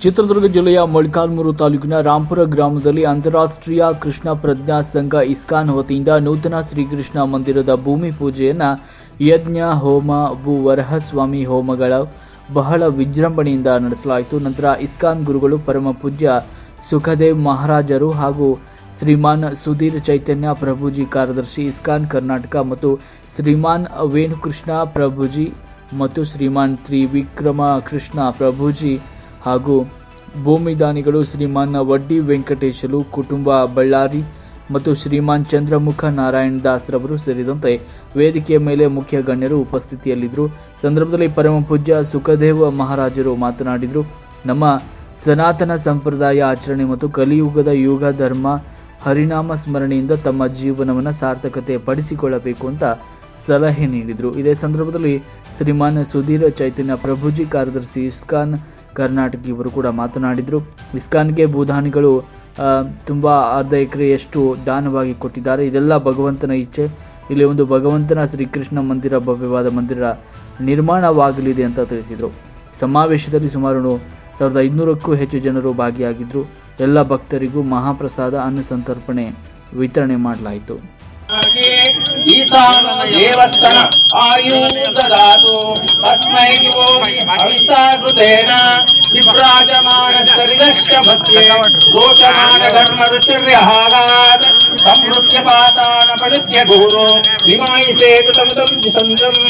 ಚಿತ್ರದುರ್ಗ ಜಿಲ್ಲೆಯ ಮೊಳಕಾಲ್ಮೂರು ತಾಲೂಕಿನ ರಾಂಪುರ ಗ್ರಾಮದಲ್ಲಿ ಅಂತಾರಾಷ್ಟ್ರೀಯ ಕೃಷ್ಣ ಪ್ರಜ್ಞಾ ಸಂಘ ಇಸ್ಕಾನ್ ವತಿಯಿಂದ ನೂತನ ಶ್ರೀಕೃಷ್ಣ ಮಂದಿರದ ಭೂಮಿ ಪೂಜೆಯನ್ನು ಯಜ್ಞ, ಹೋಮ ವರಹಸ್ವಾಮಿ ಹೋಮಗಳ ಬಹಳ ವಿಜೃಂಭಣೆಯಿಂದ ನಡೆಸಲಾಯಿತು. ನಂತರ ಇಸ್ಕಾನ್ ಗುರುಗಳು ಪರಮ ಪೂಜ್ಯ ಸುಖದೇವ್ ಮಹಾರಾಜರು ಹಾಗೂ ಶ್ರೀಮಾನ್ ಸುಧೀರ್ ಚೈತನ್ಯ ಪ್ರಭುಜಿ ಕಾರ್ಯದರ್ಶಿ ಇಸ್ಕಾನ್ ಕರ್ನಾಟಕ ಮತ್ತು ಶ್ರೀಮಾನ್ ವೇಣುಕೃಷ್ಣ ಪ್ರಭುಜಿ ಮತ್ತು ಶ್ರೀಮಾನ್ ತ್ರಿವಿಕ್ರಮ ಕೃಷ್ಣ ಪ್ರಭುಜಿ ಹಾಗೂ ಭೂಮಿದಾನಿಗಳು ಶ್ರೀಮಾನ್ ವಡ್ಡಿ ವೆಂಕಟೇಶಲು ಕುಟುಂಬ ಬಳ್ಳಾರಿ ಮತ್ತು ಶ್ರೀಮಾನ್ ಚಂದ್ರಮುಖ ನಾರಾಯಣ ದಾಸ್ ರವರು ಸೇರಿದಂತೆ ವೇದಿಕೆಯ ಮೇಲೆ ಮುಖ್ಯ ಗಣ್ಯರು ಉಪಸ್ಥಿತಿಯಲ್ಲಿದ್ದರು. ಸಂದರ್ಭದಲ್ಲಿ ಪರಮ ಪೂಜ್ಯ ಸುಖದೇವ ಮಹಾರಾಜರು ಮಾತನಾಡಿದರು. ನಮ್ಮ ಸನಾತನ ಸಂಪ್ರದಾಯ ಆಚರಣೆ ಮತ್ತು ಕಲಿಯುಗದ ಯುಗ ಧರ್ಮ ಹರಿನಾಮ ಸ್ಮರಣೆಯಿಂದ ತಮ್ಮ ಜೀವನವನ್ನು ಸಾರ್ಥಕತೆ ಪಡಿಸಿಕೊಳ್ಳಬೇಕು ಅಂತ ಸಲಹೆ ನೀಡಿದರು. ಇದೇ ಸಂದರ್ಭದಲ್ಲಿ ಶ್ರೀಮಾನ್ ಸುಧೀರ ಚೈತನ್ಯ ಪ್ರಭುಜಿ ಕಾರ್ಯದರ್ಶಿ ಇಸ್ಕಾನ್ ಕರ್ನಾಟಕ ಇವರು ಕೂಡ ಮಾತನಾಡಿದರು. ಇಸ್ಕಾನ್ಗೆ ಭೂದಾನಿಗಳು ತುಂಬ ಅರ್ಧ ಎಕರೆಯಷ್ಟು ದಾನವಾಗಿ ಕೊಟ್ಟಿದ್ದಾರೆ. ಇದೆಲ್ಲ ಭಗವಂತನ ಇಚ್ಛೆ. ಇಲ್ಲಿ ಒಂದು ಭಗವಂತನ ಶ್ರೀಕೃಷ್ಣ ಮಂದಿರ, ಭವ್ಯವಾದ ಮಂದಿರ ನಿರ್ಮಾಣವಾಗಲಿದೆ ಅಂತ ತಿಳಿಸಿದರು. ಸಮಾವೇಶದಲ್ಲಿ ಸುಮಾರು ಸಾವಿರದ ಐದುನೂರಕ್ಕೂ ಹೆಚ್ಚು ಜನರು ಭಾಗಿಯಾಗಿದ್ದರು ಎಲ್ಲ ಭಕ್ತರಿಗೂ ಮಹಾಪ್ರಸಾದ, ಅನ್ನ ಸಂತರ್ಪಣೆ ವಿತರಣೆ ಮಾಡಲಾಯಿತು. ದೇವಸ್ಥಾನ ಆಯು ತಸ್ಮೈ ದಿವೋ अहिंसाकृतेन विभ्राजमानशरीरस्य भक्ते रोचमानधर्मरुचिर्यहागात् संवृत्यपातानपलुत्य घोरो विमायिसेतुतमुतं विसन्दम्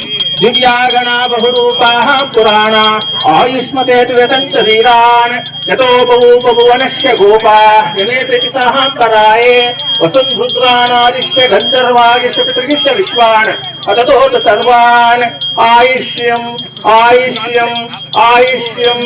दिव्यागणा बहुरूपाः पुराणा आयुष्मते तु व्यतञ्च वीरान् यतो बहूपभुवनस्य गोपाः यमेतृपिसाहान्तराये वसुन्धुद्रानादिश्य गन्धर्वायुष्य पितृगिश्य विश्वान् अततो तु सर्वान् आयुष्यम् आयुष्यम् आयुष्यम्।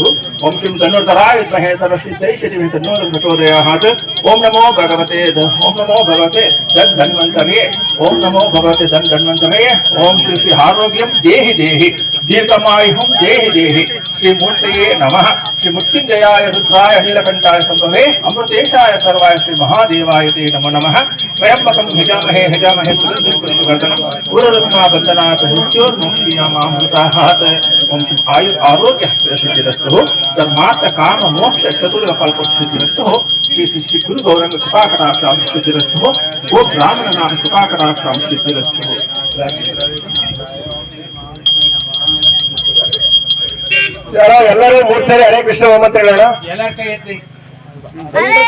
अस्तु ओम श्री धनुर्धराय विद्महे सरस्वती श्री धनुर्घटोदयात् ओम नमो भगवते ओम नमो भगवते धन धन्वंतरे ओम नमो भगवते धन धन्वंतरे ओम श्री श्री आरोग्यम देहि देहि, दीर्घमायुः देहि देहि। श्री मूर्तये नमः। श्री मृत्युंजयाय रुद्राय हल्लकंठाय संभवे अमृतेशाय सर्वाय श्री महादेवाय ते नमो नम। त्र्यम्बकं भजामहे हजामहे सुगन्धिं गुरुरत्ना ओम आयु आरोग्य सिद्धिरस्तु धर्मार्थ काम मोक्ष चतुर्ग फल श्री श्री श्री गुरु गौरंग कृपा ब्राह्मण नाम कृपा ಎಲ್ಲರೂ ಮೂರ್ ಸಾರಿ ಹರೇ ಕೃಷ್ಣ ಅಂತ ಹೇಳೋಣ ಎಲ್ಲರ ಕೈ ಎತ್ತಿ.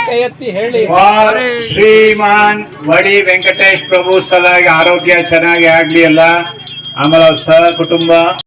ಕೈ ಎತ್ತಿ ಹೇಳಿ. ವಾರ್ ಶ್ರೀಮಾನ್ ವಡಿ ವೆಂಕಟೇಶ್ ಪ್ರಭು ಸಲಾಗಿ ಆರೋಗ್ಯ ಚೆನ್ನಾಗಿ ಆಗ್ಲಿ ಅಲ್ಲ ಆಮೇಲೆ ಅವ್ರ ಸಹ ಕುಟುಂಬ.